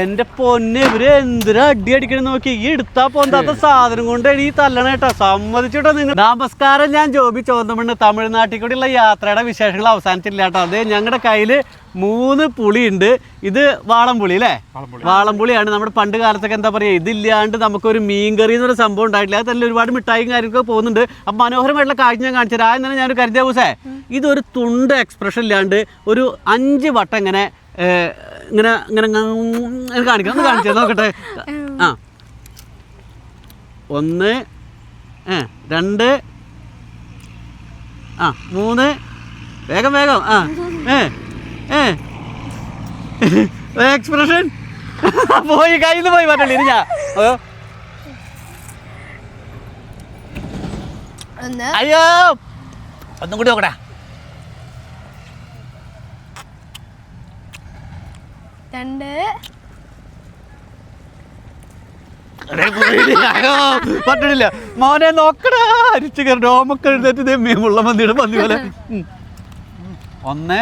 എന്റെ പൊന്നെ ഇവർ എന്തിനാ അടി അടിക്കണം നോക്കി? ഈ എടുത്താ പോന്താത്ത സാധനം കൊണ്ട് ഈ തല്ലണ കേട്ടോ. സമ്മതിച്ചിട്ടോ നിങ്ങൾ? നമസ്കാരം ഞാൻ ജോബി ചോന്തമണ്ണ് തമിഴ്നാട്ടിൽ കൂടിയുള്ള യാത്രയുടെ വിശേഷങ്ങൾ അവസാനിച്ചില്ല കേട്ടോ. അത് ഞങ്ങളുടെ കയ്യിൽ മൂന്ന് പുളി ഉണ്ട് ഇത് വാളംപുളി അല്ലേ? വാളംപുളിയാണ്. നമ്മുടെ പണ്ട് കാലത്തൊക്കെ എന്താ പറയുക ഇതില്ലാണ്ട് നമുക്കൊരു മീൻകറി എന്നൊരു സംഭവം ഉണ്ടായിട്ടില്ല. അത് തന്നെ ഒരുപാട് മിഠായി കാര്യങ്ങളൊക്കെ പോകുന്നുണ്ട്. അപ്പം മനോഹരമായിട്ടുള്ള കാഴ്ച ഞാൻ കാണിച്ചു തരാം. ആദ്യം തന്നെ ഞാനൊരു കരുതിയ ദിവസേ ഇതൊരു തുണ്ട് എക്സ്പ്രഷൻ ഇല്ലാണ്ട് ഒരു അഞ്ച് വട്ടം ഇങ്ങനെ ഇങ്ങനെ ഇങ്ങനെ കാണിക്കാം. ഒന്ന് കാണിച്ചേ നോക്കട്ടെ. ആ. ഒന്ന് ഏ രണ്ട് ആ മൂന്ന്. വേഗം വേഗം ആ ഏ ഏ. എക്സ്പ്രഷൻ. പോയി കയ്യിൽ നിന്ന് പോയി പറ്റില്ല ഇനി ഞാൻ അയ്യോ. ഒന്നും കൂടി നോക്കടാ. രണ്ട്. പറ്റണില്ല മോനെ നോക്കടാ. അരിച്ചു കയറി ഓമൊക്കെ എഴുതേറ്റ് മുള്ള മന്തിയുടെ മന്തി പോലെ. ഒന്ന്.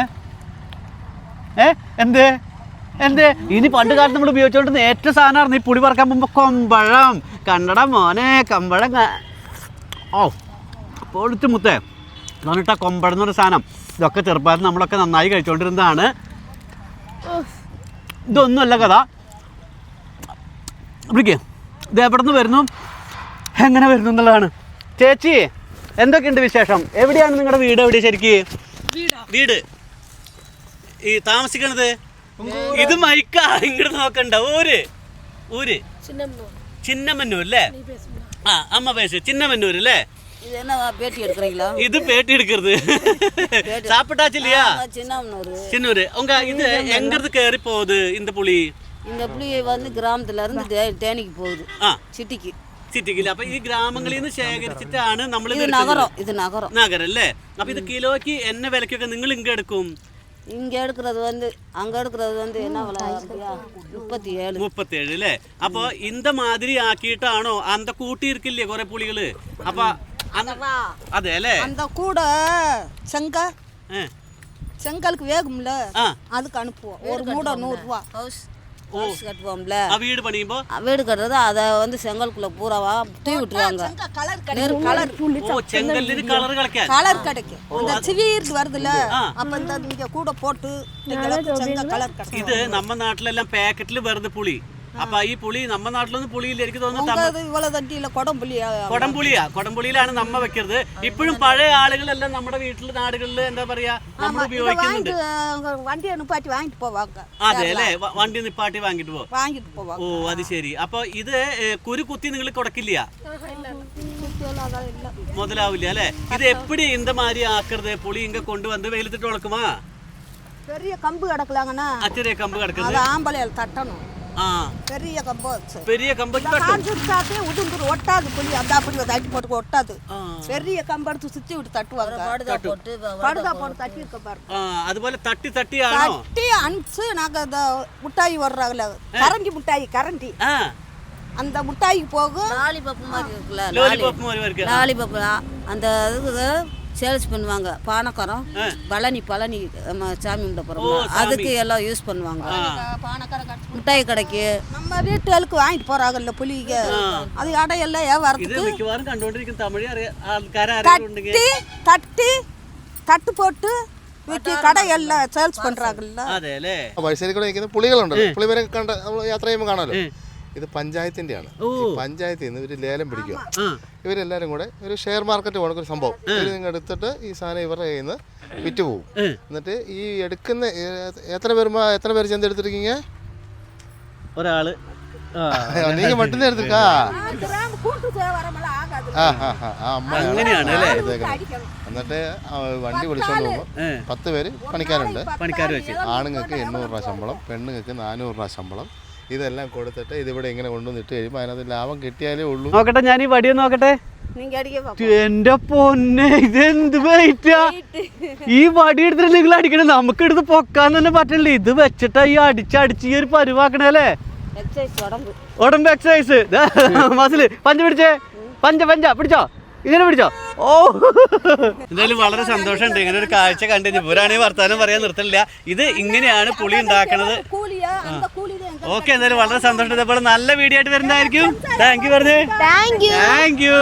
ഏ എന്തേ? എന്തേ? ഇനി പണ്ട് കാലത്ത് നമ്മൾ ഉപയോഗിച്ചുകൊണ്ടിരുന്ന ഏറ്റവും സാധനമായിരുന്നു ഈ പുളി പറക്കാൻ പോകുമ്പോൾ കൊമ്പഴം. കണ്ടട മോനെ കമ്പഴം ഓ പൊളിച്ച് മുത്തേ. എന്നിട്ട് കൊമ്പഴം എന്നൊരു സാധനം. ഇതൊക്കെ ചെറുപ്പത്തിൽ നമ്മളൊക്കെ നന്നായി കഴിച്ചുകൊണ്ടിരുന്നതാണ് ഇതൊന്നുമല്ല കഥ. വിളിക്കേ. ഇത് എവിടെ നിന്ന് വരുന്നു? എങ്ങനെ വരുന്നു എന്നുള്ളതാണ്. ചേച്ചി എന്തൊക്കെയുണ്ട് വിശേഷം? എവിടെയാണ് നിങ്ങളുടെ വീട് എവിടെ ശരിക്ക്? വീട്. ഈ താമസിക്കണത്? ഇത് മൈക്ക. ഇങ്ങോട്ട് നോക്കണ്ട. ഊര്. ഊര്. ചിന്നമ്മന്നൂർ അല്ലേ? ആ അമ്മ പേശു ചിന്നമ്മന്നൂർ അല്ലേ? இது என்ன பேட்டி எடுக்கிறீங்களா ഇത് പേട്ടി എടുക്കരുത് சாப்பிட்டாச்சு இல்லையா சின்னம்னூர் சின்னூர் உங்க இது எங்க இருந்து கேறி போகுது இந்த புலி இந்த புளி வந்து கிராமத்துல இருந்து தே- தேனிக்கு போகுது ആ சிட்டிக்கு സിറ്റിക്കില്ല അപ്പൊ ഈ ഗ്രാമങ്ങളിൽ നിന്ന് ശേഖരിച്ചിട്ടാണ് നമ്മൾ இது நகரம் இது நகரம் നഗരം അല്ലേ അപ്പൊ ഇത് കിലോയ്ക്ക് എന്ന വിലക്കൊക്കെ നിങ്ങൾ ഇങ്ങ എടുക്കും இங்க எடுக்கிறது வந்து அங்க எடுக்கிறது வந்து என்ன விலை அப்படியா முப்பத்தி ஏழு മുപ്പത്തേഴ് അല്ലേ അപ്പൊ ഇന്ത മാതിരി ആക്കിയിട്ടാണോ അന്ത കൂട്ടിയിരിക്കില്ലേ കുറെ പുളികള് അപ്പൊ அந்த అంత కూడా శంక செங்கலுக்கு வேகும்ல. அதுக்கு அனுப்புவோம். ஒரு மூட நூறுரூவா. ஹவுஸ் கட்டுவோம்ல. வீடு கட்டுறது அதை வந்து செங்கலுக்குள்ள பூராவா தூய் விட்டுருவாங்க. கலர் கலர் கிடைக்கும். இந்த சிவீருக்கு வருதுல அப்ப இந்த இங்க கூட போட்டு செங்கல் கலர் இது நம்ம நாட்டுல எல்லாம் பேக்கெட்ல வருது புளி. അപ്പൊ ഈ പുളി നമ്മ നാട്ടിലൊന്നും പുളിയില്ല. എനിക്ക് തോന്നുന്നു കൊടംപുളിയാ. കൊടംപുളിയിലാണ് നമ്മ വെക്കരുത്. ഇപ്പോഴും പഴയ ആളുകളെല്ലാം നമ്മുടെ വീട്ടിൽ നാടുകളിൽ എന്താ പറയാ നമ്മൾ ഉപയോഗിക്കുന്നുണ്ട്. വണ്ടി വാങ്ങിട്ട് അതെ അല്ലെ? വണ്ടി നിപ്പാട്ടി വാങ്ങിട്ട് പോവാ വാങ്ങിട്ട് ഓ അത് ശരി. അപ്പൊ ഇത് കുരു കുത്തി നിങ്ങൾ കൊടക്കില്ല? മുതലാവില്ല അല്ലെ? ഇത് എപ്പടി ഇന്ത മാതിരി ആക്കരുത്? പുളി ഇങ്ങ കൊണ്ടുവന്ന് വെയിലത്തിട്ട് വളക്കുമാ ചെറിയ കമ്പ് കിടക്കലാങ്ങനെ ചെറിയ കമ്പ് കിടക്കുന്നത് ആമ്പലയിൽ തട്ടണം. பெரிய கம்பு பெரிய கம்பு காஞ்சிருச்சாப்பே உதுந்துரு ஒட்டாது புளி. அந்த அப்படி தட்டி போட்டு ஒட்டாது. பெரிய கம்பு எடுத்து சுத்தி விட்டு தட்டுவாங்க. படுதா போட்டு படுதா போட்டு தட்டி இருக்க பாரு. அது போல தட்டி தட்டி தட்டி அனுப்பிச்சு நாங்க அந்த முட்டாய் வர்றாங்கல்ல கரண்டி முட்டாய் கரண்டி. அந்த முட்டாய்க்கு போகும் லாலிபப்பு மாதிரி இருக்குல்ல லாலிபப் மாதிரி இருக்கு. லாலிபப் அந்த இதுக்கு சேல்ஸ் பண்ணுவாங்க பானக்கரம் பழனி பழனி நம்ம சாமி கும்பிட போகிறோம் அதுக்கு எல்லாம் யூஸ் பண்ணுவாங்க பானக்கரை கட்டி மிட்டாய் கடைக்கு நம்ம வீட்டுகளுக்கு வாங்கிட்டு போறாங்கல்ல புளிங்க அது இடையெல்லாம் ஏன் ഇത് வரதுக்கு മിക്കവാറും കണ്ടുകൊണ്ടിരിക്കുന്ന തമിഴ് അറിയ ആൾക്കാരെ അറിയുന്നുണ്ടെങ്കിൽ தட்டி தட்டி தட்டு போட்டு விற்கி கடையெல்லாம் சேல்ஸ் பண்றாங்கல்ல അതെ അല്ലേ വഴിസേരി കൂടെ നിൽക്കുന്ന പുളികളുണ്ട് പുളിവരെ കണ്ട നമ്മൾ യാത്ര ചെയ്യുമ്പോൾ കാണാമല്ലോ ഇത് പഞ്ചായത്തിന്റെയാണ്. പഞ്ചായത്തിൽ നിന്ന് ഇവർ ലേലം പിടിക്കുക. ഇവരെല്ലാരും കൂടെ ഒരു ഷെയർ മാർക്കറ്റ് പോണ ഒരു സംഭവം. ഇവർ നിങ്ങൾ എടുത്തിട്ട് ഈ സാധനം ഇവരുടെ കയ്യിൽ നിന്ന് വിറ്റ് പോകും എന്നിട്ട് ഈ എടുക്കുന്ന എത്ര പേര് എത്ര പേര് ചെന്ന് എടുത്തിരിക്കീങ്ക? ഒരാൾ. നീ മട്ടുന്ന എടുത്തിരിക്കാ? എന്നിട്ട് വണ്ടി വിളിച്ചോണ്ട് പോകുമ്പോ പത്ത് പേര് പണിക്കാരുണ്ട്. ആണുങ്ങൾക്ക് എണ്ണൂറ് രൂപ ശമ്പളം പെണ്ണുങ്ങൾക്ക് നാനൂറ് രൂപ ശമ്പളം ഇതെല്ലാം കൊടുത്തിട്ട് ഇതിവിടെ ഇങ്ങനെ കൊണ്ടുവന്നിട്ട് കഴിയുമ്പോൾ അതിനകത്ത് ലാഭം കിട്ടിയാലേ ഉള്ളൂ. നോക്കട്ടെ ഞാൻ ഈ വടി നോക്കട്ടെ. എന്റെ പൊന്നെ ഇതെന്ത് ഈ വടി എടുത്തിട്ട് നിങ്ങൾ അടിക്കണേ നമുക്ക് എടുത്ത് പൊക്കാൻ തന്നെ പറ്റണില്ലേ ഇത് വെച്ചിട്ടാ ഈ അടിച്ചടിച്ച് ഈ ഒരു പരുവാക്കണല്ലേ ഉടമ്പ്. എക്സസൈസ് മസിൽ പഞ്ച പിടിച്ചേ. പഞ്ച പഞ്ച പിടിച്ചോ? ഇങ്ങനെ പിടിച്ചോ? ഓ. എന്തായാലും വളരെ സന്തോഷമുണ്ട്. ഇങ്ങനെ ഒരു കാഴ്ച കണ്ടു ഇവരാണെങ്കിൽ വർത്താനം പറയാൻ നിർത്തില്ല. ഇത് ഇങ്ങനെയാണ് പുളി ഉണ്ടാക്കണത്. ഓക്കെ എന്തായാലും വളരെ സന്തോഷം. ഇതേപോലെ നല്ല വീഡിയോ ആയിട്ട് വരുന്നതായിരിക്കും. താങ്ക് യു പറഞ്ഞേ. Thank you